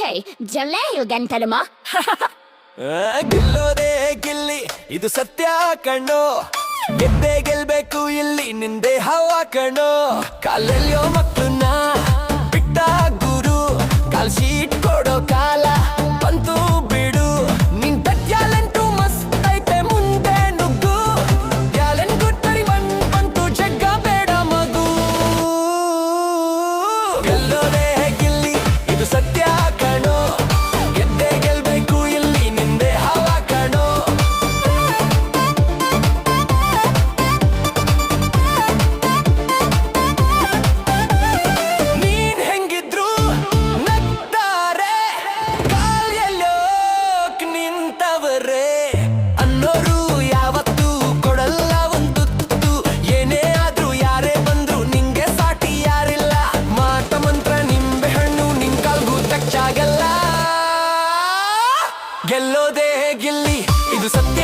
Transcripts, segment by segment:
ಛೇ ಜೊಳ್ಳೆ ಇಲ್ಗಂಟಲು ಗಿಲ್ಲೋದೇ ಗಿಲ್ಲಿ, ಇದು ಸತ್ಯ ಕಣ್ಣು. ಗೆದ್ದೆ ಗೆಲ್ಬೇಕು ಇಲ್ಲಿ, ನಿಂದೆ ಹವಾ ಕಣ್ಣು. ಕಾಲಲ್ಲಿಯೋ ಮಕ್ಕ ಗೆಲ್ಲೋದೇ ಗಿಲ್ಲಿ ಇದು ಸತ್ಯ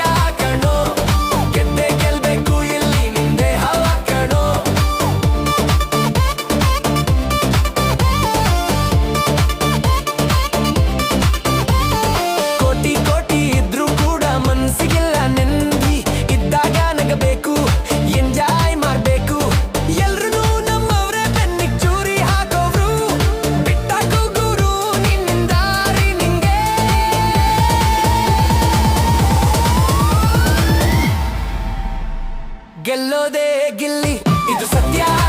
ಗೆಲ್ಲೋದೇ ಗಿಲ್ಲಿ. ಇದು ಸತ್ಯ.